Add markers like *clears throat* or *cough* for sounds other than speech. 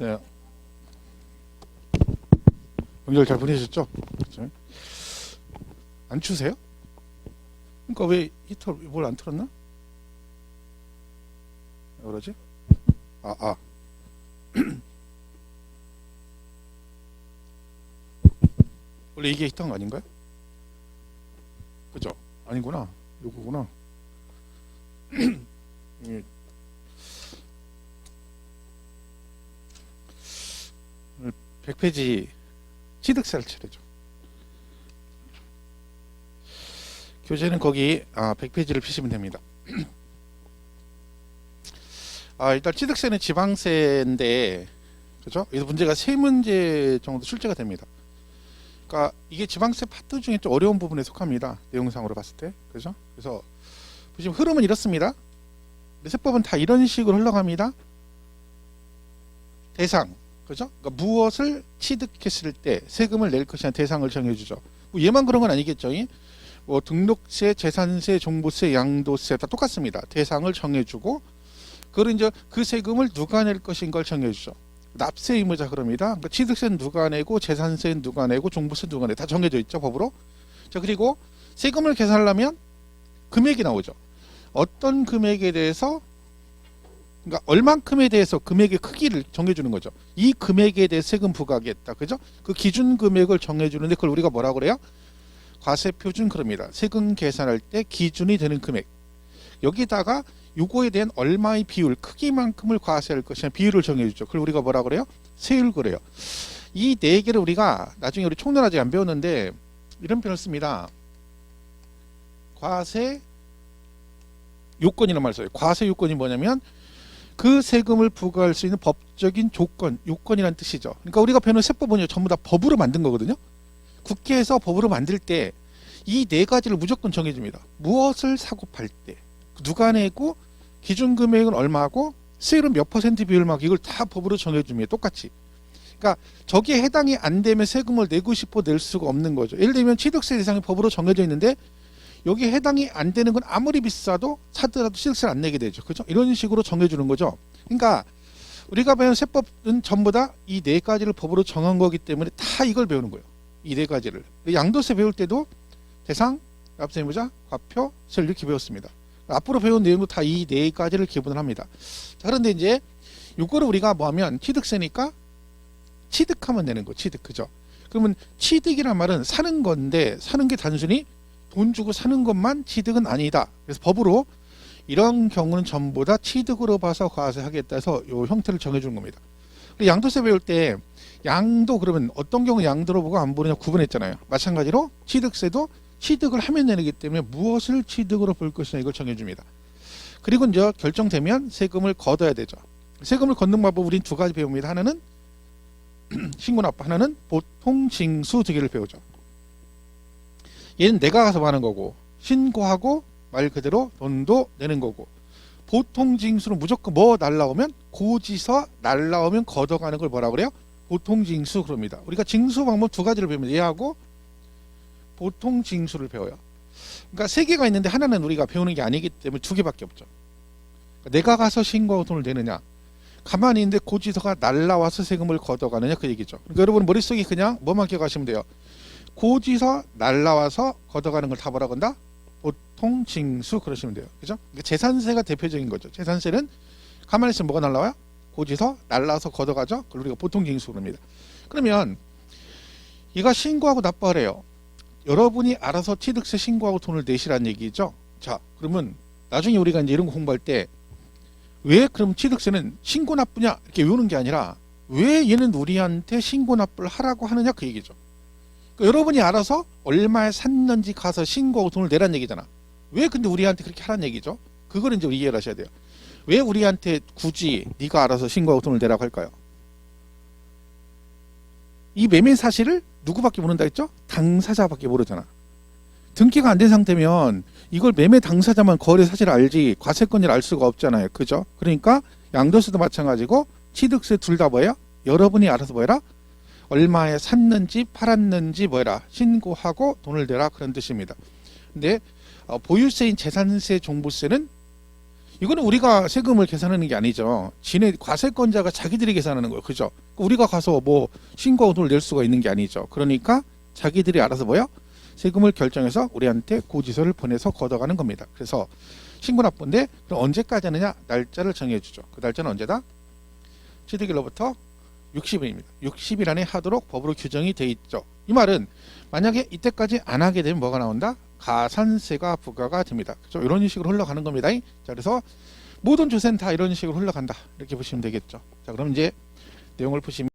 안녕하세요. 명절 잘 보내셨죠? 그죠? 안 추세요? 그러니까 왜 히터 뭘 안 틀었나? 왜 그러지? 아, 아. *clears throat* 원래 이게 히터가 아닌가요? 그죠? 아니구나. 요거구나. *clears throat* 100페이지 취득세를 치르죠. 교재는 거기 아, 100페이지를 피시면 됩니다. *clears throat* 아, 일단 취득세는 지방세인데 그죠? 여기서 문제가 세 문제 정도 출제가 됩니다. 그러니까 이게 지방세 파트 중에 좀 어려운 부분에 속합니다. 내용상으로 봤을 때. 그죠? 그래서 보시면 흐름은 이렇습니다. 세법은 다 이런 식으로 흘러갑니다. 대상, 그죠? 그러니까 무엇을 취득했을 때 세금을 낼 것이냐 대상을 정해주죠. 뭐 얘만 그런 건 아니겠죠. 이? 뭐 등록세, 재산세, 종부세, 양도세 다 똑같습니다. 대상을 정해주고 그걸 이제 그 세금을 누가 낼 것인 걸 정해주죠. 납세 의무자 그럽니다. 그러니까 취득세는 누가 내고 재산세는 누가 내고 종부세 누가 내 다 정해져 있죠 법으로. 자 그리고 세금을 계산하려면 금액이 나오죠. 어떤 금액에 대해서 그러니까 얼만큼에 대해서 금액의 크기를 정해주는 거죠. 이 금액에 대해 세금 부과하겠다. 그죠? 그 기준 금액을 정해주는데 그걸 우리가 뭐라 그래요? 과세 표준 그럽니다. 세금 계산할 때 기준이 되는 금액. 여기다가 요거에 대한 얼마의 비율, 크기만큼을 과세할 것이냐 비율을 정해주죠. 그걸 우리가 뭐라 그래요? 세율 그래요. 이 네 개를 우리가 나중에 우리 총론 아직 안 배웠는데 이런 표현을 씁니다. 과세 요건이라는 말을 써요. 과세 요건이 뭐냐면 그 세금을 부과할 수 있는 법적인 조건, 요건이라는 뜻이죠. 그러니까 우리가 배우는 세법은요, 전부 다 법으로 만든 거거든요. 국회에서 법으로 만들 때 이 네 가지를 무조건 정해줍니다. 무엇을 사고 팔 때, 누가 내고 기준 금액은 얼마고 세율은 몇 퍼센트 비율 막 이걸 다 법으로 정해줍니다. 똑같이. 그러니까 저기에 해당이 안 되면 세금을 내고 싶어 낼 수가 없는 거죠. 예를 들면 취득세 대상이 법으로 정해져 있는데 여기에 해당이 안 되는 건 아무리 비싸도 사더라도 취득세를 안 내게 되죠. 그죠? 이런 식으로 정해주는 거죠. 그러니까 우리가 배운 세법은 전부 다 이 네 가지를 법으로 정한 거기 때문에 다 이걸 배우는 거예요. 이 네 가지를. 양도세 배울 때도 대상, 납세 의무자, 과표, 세율 이렇게 배웠습니다. 앞으로 배운 내용도 다 이 네 가지를 기본으로 합니다. 자, 그런데 이제 요거를 우리가 뭐 하면 취득세니까 취득하면 되는 거, 취득. 그죠? 그러면 취득이란 말은 사는 건데 사는 게 단순히 돈 주고 사는 것만 취득은 아니다. 그래서 법으로 이런 경우는 전부 다 취득으로 봐서 과세하겠다 해서 요 형태를 정해주는 겁니다. 양도세 배울 때 양도 그러면 어떤 경우 양도로 보고 안 보느냐 구분했잖아요. 마찬가지로 취득세도 취득을 하면 내기 때문에 무엇을 취득으로 볼 것이냐 이걸 정해줍니다. 그리고 이제 결정되면 세금을 걷어야 되죠. 세금을 걷는 방법 우린 두 가지 배웁니다. 하나는 *clears throat* 신고납부, 하나는 보통 징수 두 개를 배우죠. 얘는 내가 가서 하는 거고 신고하고 말 그대로 돈도 내는 거고 보통 징수는 무조건 뭐 날라오면 고지서 날라오면 걷어가는 걸 뭐라 그래요? 보통 징수 그럽니다. 우리가 징수 방법 두 가지를 배우면 얘하고 보통 징수를 배워요. 그러니까 세 개가 있는데 하나는 우리가 배우는 게 아니기 때문에 두 개밖에 없죠. 그러니까 내가 가서 신고하고 돈을 내느냐 가만히 있는데 고지서가 날라와서 세금을 걷어가느냐 그 얘기죠. 그러니까 여러분 머릿속에 그냥 뭐만 기억하시면 돼요. 고지서 날라와서 걷어가는 걸 다 뭐라 건다? 보통 징수 그러시면 돼요. 그죠? 그러니까 재산세가 대표적인 거죠. 재산세는 가만히 있으면 뭐가 날라와요? 고지서 날라와서 걷어가죠. 그걸 우리가 보통 징수 그럽니다. 그러면 얘가 신고하고 납부하래요. 여러분이 알아서 취득세 신고하고 돈을 내시라는 얘기죠. 자, 그러면 나중에 우리가 이제 이런 거 공부할 때 왜 그럼 취득세는 신고 납부냐 이렇게 외우는 게 아니라 왜 얘는 우리한테 신고 납부를 하라고 하느냐 그 얘기죠. 그러니까 여러분이 알아서 얼마에 샀는지 가서 신고하고 돈을 내라는 얘기잖아. 왜 근데 우리한테 그렇게 하라는 얘기죠? 그걸 이제 이해를 하셔야 돼요. 왜 우리한테 굳이 네가 알아서 신고하고 돈을 내라고 할까요? 이 매매 사실을 누구밖에 모른다 했죠? 당사자밖에 모르잖아. 등기가 안 된 상태면 이걸 매매 당사자만 거래 사실을 알지 과세권을 알 수가 없잖아요. 그죠? 그러니까 양도세도 마찬가지고 취득세 둘 다 뭐예요? 여러분이 알아서 뭐해라? 얼마에 샀는지 팔았는지 뭐해라? 신고하고 돈을 내라 그런 뜻입니다. 근데 어, 보유세인 재산세, 종부세는 이거는 우리가 세금을 계산하는 게 아니죠. 지네 과세권자가 자기들이 계산하는 거예요. 그죠? 우리가 가서 뭐 신고하고 돈을 낼 수가 있는 게 아니죠. 그러니까 자기들이 알아서 뭐요? 세금을 결정해서 우리한테 고지서를 보내서 걷어가는 겁니다. 그래서 신고 납부인데 그럼 언제까지 하느냐? 날짜를 정해주죠. 그 날짜는 언제다? 취득일로부터 60일입니다. 60일 안에 하도록 법으로 규정이 돼 있죠. 이 말은 만약에 이때까지 안 하게 되면 뭐가 나온다? 가산세가 부과가 됩니다. 그죠? 이런 식으로 흘러가는 겁니다. 자, 그래서 모든 조세는 다 이런 식으로 흘러간다. 이렇게 보시면 되겠죠. 자, 그럼 이제 내용을 보시면